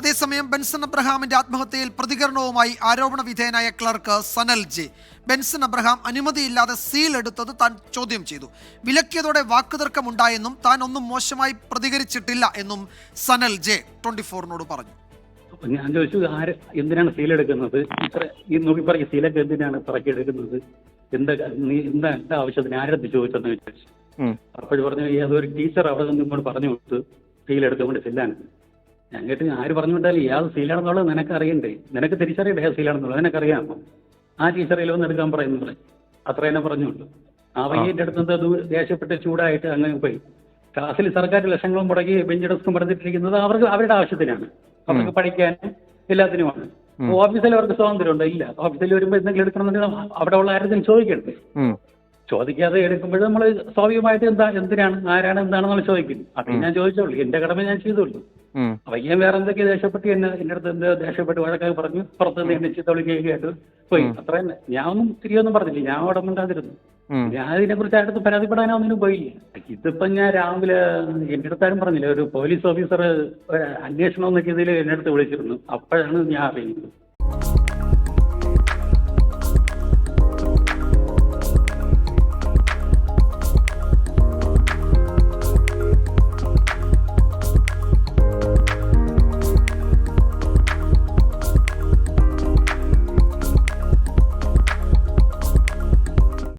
അതേസമയം ബെൻസൺ അബ്രഹാമിന്റെ ആത്മഹത്യയിൽ പ്രതികരണവുമായി ആരോപണ വിധേയനായ ക്ലർക്ക് സനൽ ജെ ബെൻസൺ അബ്രഹാം അനുമതിയില്ലാതെ സീൽ എടുത്തത് താൻ ചോദ്യം ചെയ്തു. വിലക്കിയതോടെ വാക്കുതർക്കമുണ്ടായെന്നും താൻ ഒന്നും മോശമായി പ്രതികരിച്ചിട്ടില്ല എന്നും സനൽ ജെ ട്വന്റി ഫോറിനോട് പറഞ്ഞു ഞാൻ ചോദിച്ചു ആര് എന്തിനാണ് സീൽ എടുക്കുന്നത്? ഇത്ര ഈ നോക്കി പറയും സീലൊക്കെ എന്തിനാണ് പറക്കി എടുക്കുന്നത്? എന്താ നീ എന്താ എന്താ ആവശ്യത്തിന് ആരടുത്ത് ചോദിച്ചെന്ന് വിചാരിച്ചു അപ്പോഴും അപ്പോൾ പറഞ്ഞു "ഈ അതൊരു ടീച്ചർ അവിടെ നിന്ന് ഇങ്ങോട്ട് പറഞ്ഞു കൊടുത്തു സീൽ എടുത്തുകൊണ്ട് സീലാണ് ഞാൻ കേട്ട് ആര് പറഞ്ഞു വിട്ടാലും ഇയാൾ സീലാണെന്നുള്ളത് നിനക്ക് അറിയണ്ടേ നിനക്ക് തിരിച്ചറിയണ്ടേ ഇയാൾ സീലാണെന്നുള്ളത് നിനക്കറിയാമോ ആ ടീച്ചറിൽ വന്ന് എടുക്കാൻ പറയുന്നത് അത്ര തന്നെ പറഞ്ഞുള്ളൂ. ആ വയ്യന്റെ അടുത്ത് അത് ദേഷ്യപ്പെട്ട് ചൂടായിട്ട് അങ്ങനെ പോയി. ക്ലാസ്സിൽ സർക്കാർ ലക്ഷങ്ങളും മുടക്കി ബെഞ്ച് ഡെസ്കും പറഞ്ഞിട്ടിരിക്കുന്നത് അവർക്ക് അവരുടെ ആവശ്യത്തിനാണ്. അവർക്ക് പഠിക്കാൻ എല്ലാത്തിനുമാണ്. ഓഫീസിൽ അവർക്ക് സ്വാതന്ത്ര്യം സ്വാതന്ത്ര്യമുണ്ടോ? ഇല്ല. ഓഫീസിൽ വരുമ്പോൾ എന്തെങ്കിലും എടുക്കണമെന്നുണ്ടെങ്കിൽ അവിടെ ഉള്ള ആരെങ്കിലും ചോദിക്കണ്ടേ. ചോദിക്കാതെ എടുക്കുമ്പോൾ നമ്മൾ സ്വാഭാവികമായിട്ട് എന്താ എന്തിനാണ് ആരാണ് എന്താണെന്നുള്ള ചോദിക്കും. അത് ഞാൻ ചോദിച്ചോളൂ എന്റെ കടമ ഞാൻ ചെയ്തോളൂ അപ്പൊ ഞാൻ വേറെ എന്തൊക്കെ ദേഷ്യപ്പെട്ട് എന്നെ എന്റെ അടുത്ത് എന്താ ദേഷ്യപ്പെട്ട് വഴക്കൊക്കെ പറഞ്ഞു. പുറത്തുനിന്ന് എന്നെ ചീത്തവിളി കേട്ടു. പോയി. അത്ര തന്നെ. ഞാൻ ഒന്നും തിരിയൊന്നും പറഞ്ഞില്ല. ഞാൻ അവിടെ മിണ്ടാതിരുന്നു. ഞാൻ ഇതിനെ കുറിച്ച് അടുത്ത് പരാതിപ്പെടാനോ ഒന്നിനും പോയില്ല. ഇതിപ്പോ ഞാൻ രാവിലെ എന്റെ അടുത്താരും പറഞ്ഞില്ല. ഒരു പോലീസ് ഓഫീസർ അന്വേഷണം എന്നൊക്കെ ഇതിൽ എന്റെ അടുത്ത് വിളിച്ചിരുന്നു. അപ്പോഴാണ് ഞാൻ അറിയുന്നത്.